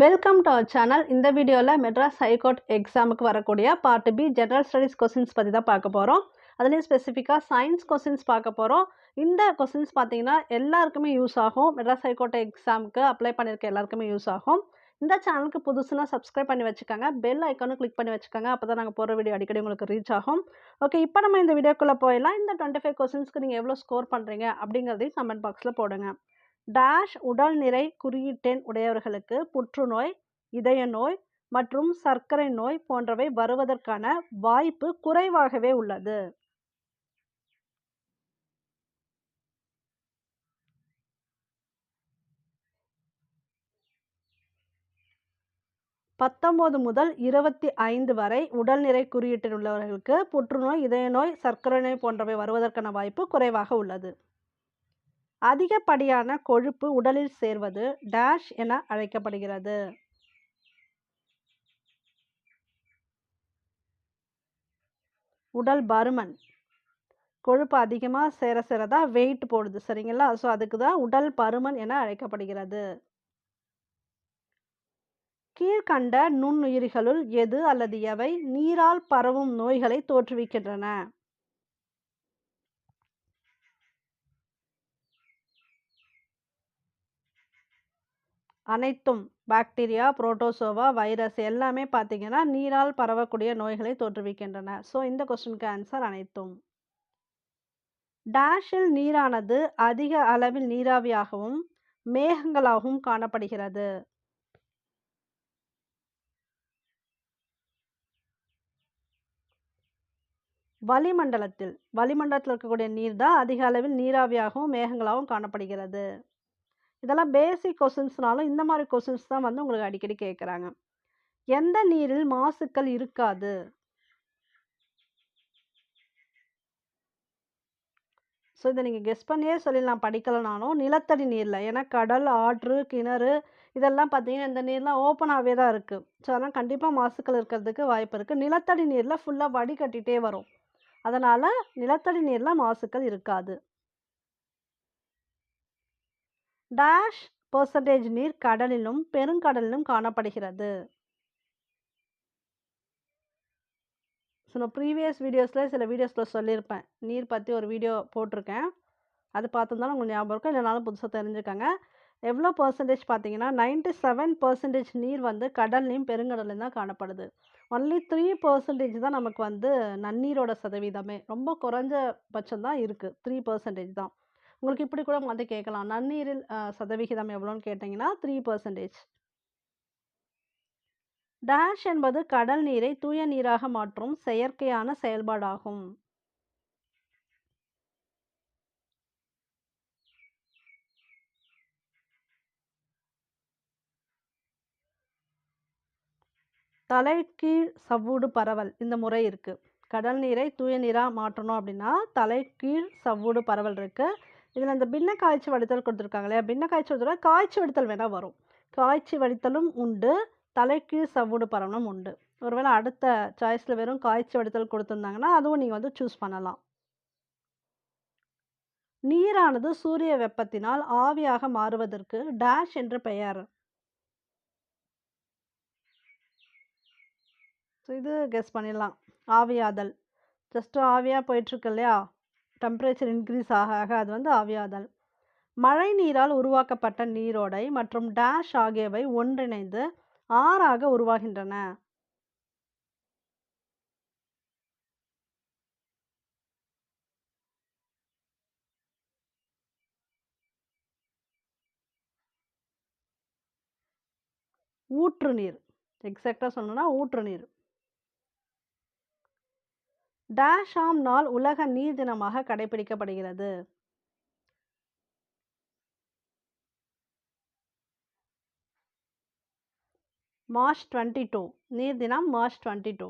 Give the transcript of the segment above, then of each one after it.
Welcome to our channel இந்த வீடியோவில் Madras high court எக்ஸாமுக்கு வரக்கூடிய part B general studies questions பற்றி தான் பார்க்க போகிறோம் அதுலேயும் ஸ்பெசிஃபிக்காக சயின்ஸ் கொஸ்டின்ஸ் பார்க்க போகிறோம் இந்த கொஸ்டின்ஸ் பார்த்தீங்கன்னா எல்லாருக்குமே யூஸ் ஆகும். மெட்ராஸ் ஹைகோர்ட் எக்ஸாமுக்கு அப்ளை பண்ணியிருக்க எல்லாருக்குமே யூஸ் ஆகும். இந்த சேனலுக்கு புதுசுனா சப்ஸ்கிரைப் பண்ணி வச்சுக்கோங்க. பெல் ஐக்கானும் கிளிக் பண்ணி வச்சுக்கோங்க. அப்போ தான் நாங்கள் போகிற வீடியோ அடிக்கடி உங்களுக்கு ரீச் ஆகும். ஓகே இப்போ நம்ம இந்த வீடியோக்குள்ளே போயிடலாம். இந்த டுவெண்ட்டி ஃபைவ் கொஸ்டின்ஸ்க்கு நீங்கள் எவ்வளோ ஸ்கோர் பண்ணுறீங்க அப்படிங்கிறதையும் கமெண்ட் பாக்ஸில் போடுங்க. டேஷ் உடல் நிறை குறியீட்டெண் உடையவர்களுக்கு புற்றுநோய் இதய நோய் மற்றும் சர்க்கரை நோய் போன்றவை வருவதற்கான வாய்ப்பு குறைவாகவே உள்ளது. பத்தொம்போது முதல் இருபத்தி ஐந்து வரை உடல்நிறை குறியீட்டில் உள்ளவர்களுக்கு புற்றுநோய் இதய நோய் சர்க்கரை நோய் போன்றவை வருவதற்கான வாய்ப்பு குறைவாக உள்ளது. அதிகப்படியான கொழுப்பு உடலில் சேர்வது டேஷ் என அழைக்கப்படுகிறது. உடல் பருமன். கொழுப்பு அதிகமாக சேர சேரதா வெயிட் போடுது சரிங்களா? ஸோ அதுக்கு தான் உடல் பருமன் என அழைக்கப்படுகிறது. கீழ்கண்ட நுண்ணுயிரிகளுள் எது அல்லது எவை? நீரால் பரவும் நோய்களை தோற்றுவிக்கின்றன. அனைத்தும் பாக்டீரியா புரோட்டோசோவா வைரஸ் எல்லாமே பார்த்தீங்கன்னா நீரால் பரவக்கூடிய நோய்களை தோற்றுவிக்கின்றன. ஸோ இந்த கொஸ்டினுக்கு ஆன்சர் அனைத்தும். டேஷில் நீரானது அதிக அளவில் நீராவியாகவும் மேகங்களாகவும் காணப்படுகிறது. வளிமண்டலத்தில் வளிமண்டலத்தில் இருக்கக்கூடிய நீர் தான் அதிக அளவில் நீராவியாகவும் மேகங்களாகவும் காணப்படுகிறது. இதெல்லாம் பேசிக் கொஸ்டின்ஸ்னாலும் இந்த மாதிரி கொஸ்டின்ஸ் தான் வந்து உங்களுக்கு அடிக்கடி கேட்குறாங்க எந்த நீரில் மாசுக்கள் இருக்காது? ஸோ இதை நீங்கள் கெஸ் பண்ணியே சொல்லிடலாம். படிக்கலைனாலும் நிலத்தடி நீரில் ஏன்னா கடல் ஆற்று கிணறு இதெல்லாம் பார்த்தீங்கன்னா இந்த நீர்லாம் ஓப்பனாகவே தான் இருக்குது ஸோ அதெல்லாம் கண்டிப்பாக மாசுக்கள் இருக்கிறதுக்கு வாய்ப்பு இருக்குது நிலத்தடி நீரில் ஃபுல்லாக வடிகட்டிகிட்டே வரும். அதனால் நிலத்தடி நீரில் மாசுக்கள் இருக்காது. டேஷ் பர்சன்டேஜ் நீர் கடலிலும் பெருங்கடலிலும் காணப்படுகிறது. ஸோ நான் ப்ரீவியஸ் வீடியோஸில் சில வீடியோஸில் சொல்லியிருப்பேன். நீர் பற்றி ஒரு வீடியோ போட்டிருக்கேன். அது பார்த்துருந்தாலும் உங்களுக்கு ஞாபகம் இருக்கும். இல்லைனாலும் புதுசாக தெரிஞ்சுக்கோங்க. எவ்வளோ பர்சன்டேஜ் பார்த்தீங்கன்னா நைன்டி செவன் பர்சன்டேஜ் நீர் வந்து கடல்லையும் பெருங்கடல்லையும் தான் காணப்படுது. ஒன்லி த்ரீ பர்சன்டேஜ் தான் நமக்கு வந்து நன்னீரோட சதவீதமே. ரொம்ப குறைஞ்ச பட்சம் தான் இருக்குது த்ரீ பர்சன்டேஜ் தான். உங்களுக்கு இப்படி கூட வந்து கேட்கலாம். நன்னீரில் சதவிகிதம் எவ்வளோன்னு கேட்டிங்கன்னா த்ரீ பர்சன்டேஜ் டேஷ் என்பது கடல் நீரை தூய நீராக மாற்றும் செயற்கையான செயல்பாடாகும். தலைகீழ் சவ்வூடு பரவல் இந்த முறை இருக்குது கடல் நீரை தூய நீராக மாற்றணும் அப்படின்னா தலைகீழ் சவ்வூடு பரவல் இருக்குது இதில் இந்த பின்ன காய்ச்சி வடித்தல் கொடுத்துருக்காங்க இல்லையா பின்ன காய்ச்சி வடித்தல் காய்ச்சி வடித்தல் வேணால் வரும். காய்ச்சி வடித்தலும் உண்டு தலைகீழ் சவ்வூடு பரவணும் உண்டு. ஒருவேளை அடுத்த சாய்ஸில் வெறும் காய்ச்சி வடித்தல் கொடுத்துருந்தாங்கன்னா அதுவும் நீங்கள் வந்து சூஸ் பண்ணலாம். நீரானது சூரிய வெப்பத்தினால் ஆவியாக மாறுவதற்கு டேஷ் என்று பெயர். ஸோ இது கெஸ் பண்ணிடலாம். ஆவியாதல். ஜஸ்ட்டு ஆவியாக போயிட்டுருக்கு இல்லையா? டெம்பரேச்சர் இன்க்ரீஸ் ஆக ஆக அது வந்து ஆவியாதல். மழை நீரால் உருவாக்கப்பட்ட நீரோடை மற்றும் டேஷ் ஆகியவை ஒன்றிணைந்து ஆறாக உருவாகின்றன. ஊற்று நீர். எக்ஸாக்டாக சொல்லணும்னா ஊற்று நீர். டேஷ் ஆம் நாள் உலக நீர் தினமாக கடைபிடிக்கப்படுகிறது. மார்ச் டுவெண்ட்டி டூ நீர் தினம் மார்ச் டுவெண்ட்டி டூ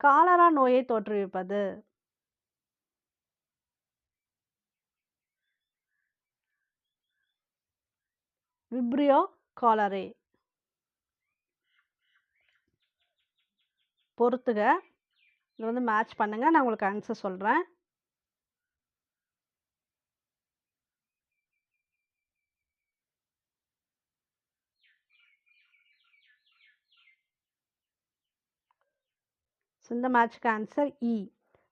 காலரா நோயை தோற்றுவிப்பது. விப்ரியோ காலரே பொறுத்துக. இது வந்து மேட்ச் பண்ணுங்கள் நான் உங்களுக்கு ஆன்சர் சொல்கிறேன் இந்த மேட்சுக்கு ஆன்சர் இ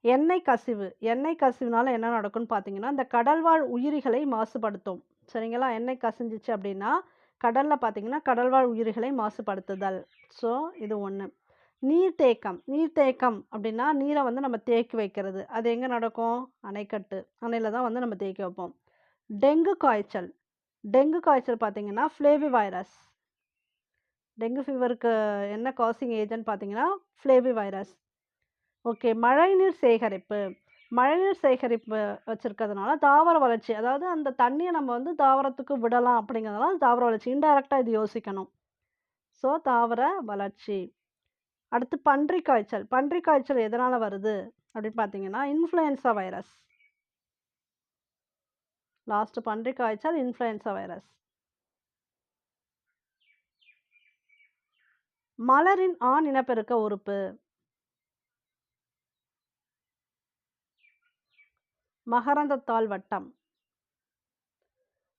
எண்ணெய் கசிவு. எண்ணெய் கசிவுனால என்ன நடக்கும்னு பார்த்தீங்கன்னா இந்த கடல்வாழ் உயிரிகளை மாசுபடுத்தும். சரிங்களா? எண்ணெய் கசிஞ்சிச்சு அப்படின்னா கடலில் பார்த்தீங்கன்னா கடல்வாழ் உயிரிகளை மாசுபடுத்துதல். ஸோ இது ஒன்று நீர்த்தேக்கம் நீர்த்தேக்கம் அப்படின்னா நீரை வந்து நம்ம தேக்கி வைக்கிறது. அது எங்கே நடக்கும்? அணைக்கட்டு. அணையில் தான் வந்து நம்ம தேக்கி வைப்போம். டெங்கு காய்ச்சல். டெங்கு காய்ச்சல் பார்த்தீங்கன்னா ஃப்ளேவி வைரஸ் டெங்கு ஃபீவருக்கு என்ன காசிங் ஏஜென்ட் பார்த்தீங்கன்னா ஃப்ளேவி வைரஸ் ஓகே மழைநீர் சேகரிப்பு. மழைநீர் சேகரிப்பு வச்சுருக்கிறதுனால தாவர வளர்ச்சி அதாவது அந்த தண்ணியை நம்ம வந்து தாவரத்துக்கு விடலாம் அப்படிங்கிறதுனால தாவர வளர்ச்சி. இன்டைரக்டாக இது யோசிக்கணும். ஸோ தாவர வளர்ச்சி. அடுத்து பன்றி காய்ச்சல் பன்றி காய்ச்சல் எதனால் வருது? அப்படின்னு பார்த்தீங்கன்னா இன்ஃப்ளூயன்சா வைரஸ் லாஸ்ட் பன்றி காய்ச்சல் இன்ஃப்ளூயன்சா வைரஸ் மலரின் ஆண் இனப்பெருக்க உறுப்பு. மகரந்தத்தாள் வட்டம்.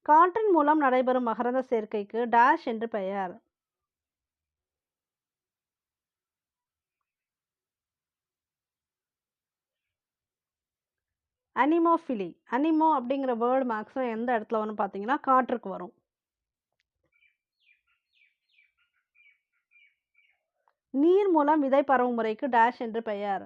காற்றின் மூலம் நடைபெறும் மகரந்த சேர்க்கைக்கு டேஷ் என்று பெயர். அனிமோஃபிலி. அனிமோ அப்படிங்கிற வேர்டு மேக்ஸிமம் எந்த இடத்துல வரும்னு பார்த்தீங்கன்னா காற்றுக்கு வரும். நீர் மூலம் விதை பரவும் முறைக்கு டேஷ் என்று பெயர்.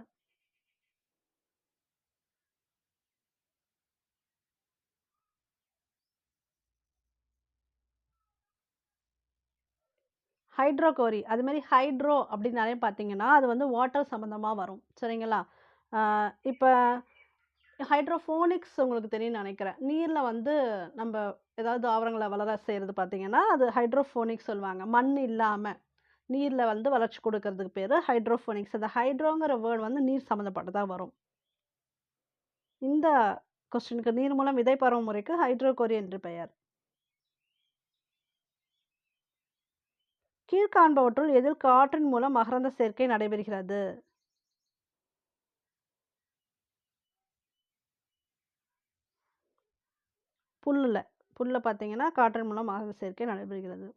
ஹைட்ரோகோரி அது மாதிரி ஹைட்ரோ அப்படின்னாலே பார்த்தீங்கன்னா அது வந்து வாட்டர் சம்மந்தமாக வரும். சரிங்களா? இப்போ ஹைட்ரோஃபோனிக்ஸ் உங்களுக்கு தெரியும்னு நினைக்கிறேன். நீரில் வந்து நம்ம ஏதாவது தாவரங்களை வளர செய்கிறது பார்த்திங்கன்னா அது ஹைட்ரோஃபோனிக்ஸ் சொல்லுவாங்க. மண் இல்லாமல் நீரில் வந்து வளர்ச்சி கொடுக்கறதுக்கு பேர் ஹைட்ரோஃபோனிக்ஸ் அந்த ஹைட்ரோங்கிற வேர்டு வந்து நீர் சம்மந்தப்பட்டதாக வரும். இந்த கொஸ்டினுக்கு நீர் மூலம் விதை பரவும் முறைக்கு ஹைட்ரோகோரி என்று பெயர். கீழ்காண்பவற்றுள் எதில் காற்றின் மூலம் மகரந்த சேர்க்கை நடைபெறுகிறது. புல்லில். புல்லில் பார்த்தீங்கன்னா காற்றின் மூலம் மகரந்த சேர்க்கை நடைபெறுகிறது.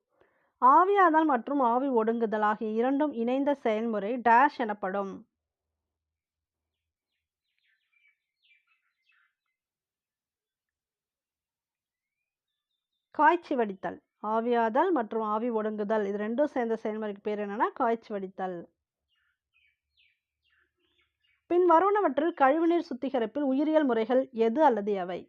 ஆவியாதல் மற்றும் ஆவி ஒடுங்குதல் ஆகிய இரண்டும் இணைந்த செயல்முறை டேஷ் எனப்படும். காய்ச்சி வடித்தல். ஆவியாதல் மற்றும் ஆவி ஒடுங்குதல் இது ரெண்டும் சேர்ந்த செயல்முறைக்கு பேர் என்னன்னா காய்ச்சி வடித்தல். பின் வருவனவற்றில் கழிவுநீர் சுத்திகரிப்பில் உயிரியல் முறைகள் எது அல்லது எவை?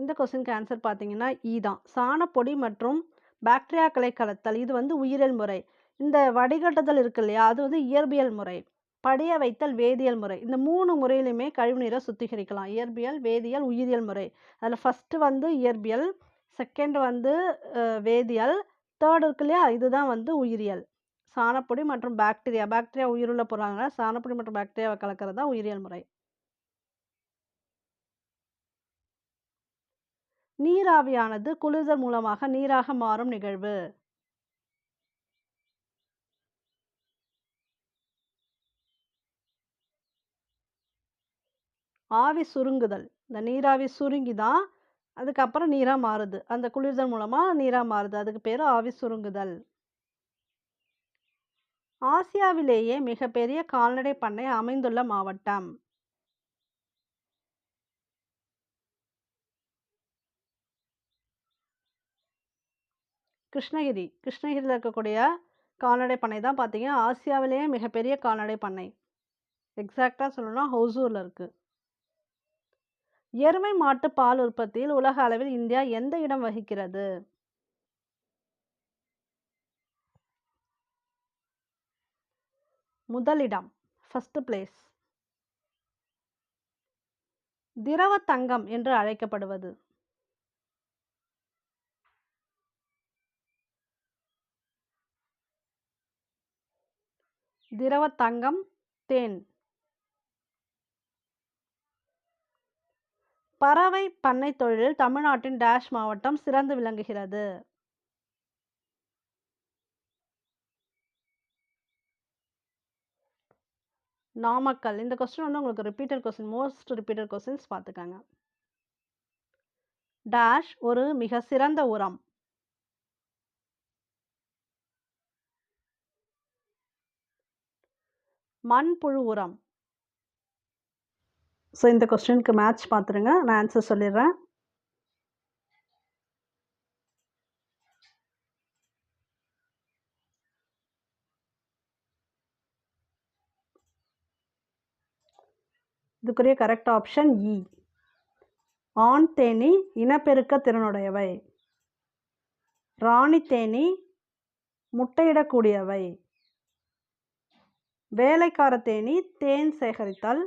இந்த கொஸ்டினுக்கு ஆன்சர் பார்த்தீங்கன்னா ஈ தான். சாணப்பொடி மற்றும் பாக்டீரியாக்களை கலத்தல் இது வந்து உயிரியல் முறை. இந்த வடிகட்டுதல் இருக்கு இல்லையா அது வந்து இயற்பியல் முறை. படிய வைத்தல் வேதியியல் முறை. இந்த மூணு முறையிலுமே கழிவுநீரை சுத்திகரிக்கலாம். இயற்பியல் வேதியியல் உயிரியல் முறை. அதில் ஃபஸ்ட்டு வந்து இயற்பியல் செகண்ட் வந்து வேதியியல் தேர்ட் இருக்கு இல்லையா இதுதான் வந்து உயிரியல். சாணப்பொடி மற்றும் பாக்டீரியா பாக்டீரியா உயிருள்ள பொருளாங்க சாணப்பொடி மற்றும் பாக்டீரியாவை கலக்கிறது தான் உயிரியல் முறை. நீராவியானது குளிர்தல் மூலமாக நீராக மாறும் நிகழ்வு. ஆவி சுருங்குதல். இந்த நீராவி சுருங்கி தான் அதுக்கப்புறம் நீராக மாறுது. அந்த குளிர்தல் மூலமாக நீராக மாறுது. அதுக்கு பேர் ஆவி சுருங்குதல். ஆசியாவிலேயே மிகப்பெரிய கால்நடை பண்ணை அமைந்துள்ள மாவட்டம். கிருஷ்ணகிரி. கிருஷ்ணகிரியில் இருக்கக்கூடிய கால்நடை பண்ணை தான் பார்த்தீங்கன்னா ஆசியாவிலேயே மிகப்பெரிய கால்நடை பண்ணை. எக்ஸாக்டாக சொல்லணும்னா ஹொசூரில் இருக்குது எருமை மாட்டு பால் உற்பத்தியில் உலக அளவில் இந்தியா எந்த இடம் வகிக்கிறது? முதலிடம் ஃபஸ்ட்டு பிளேஸ் திரவ தங்கம் என்று அழைக்கப்படுவது. திரவ தங்கம் தேன். பறவை பண்ணை தொழிலில் தமிழ்நாட்டின் டேஷ் மாவட்டம் சிறந்து விளங்குகிறது. நாமக்கல். இந்த கொஸ்டின் வந்து உங்களுக்கு repeated question most repeated questions பார்த்துக்கங்க. டேஷ் ஒரு மிக சிறந்த உரம். மண்புழு உரம் ஸோ இந்த கொஸ்டினுக்கு மேட்ச் பார்த்துருங்க நான் ஆன்சர் சொல்லிடுறேன். இதுக்குரிய கரெக்ட் ஆப்ஷன் இ ஆண் தேனி இனப்பெருக்க திறனுடையவை. ராணி தேனி முட்டையிடக்கூடியவை. வேலைக்கார தேனி தேன் சேகரித்தல்.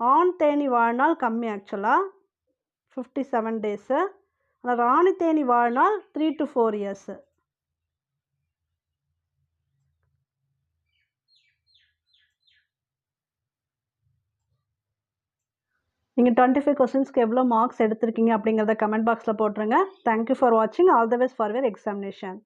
ஆண் தேனி வாழ்நாள் கம்மி ஆக்சுவலாக ஃபிஃப்டி செவன் டேஸு ஆனால் ராணி தேனி வாழ்நாள் த்ரீ டு ஃபோர் இயர்ஸு நீங்கள் டுவெண்ட்டி ஃபைவ் கொஸ்டின்ஸ்க்கு எவ்வளோ மார்க்ஸ் எடுத்திருக்கீங்க அப்படிங்கிறத கமெண்ட் பாக்ஸில் போட்டுருங்க. தேங்க்யூ ஃபார் வாட்சிங் all the best for where examination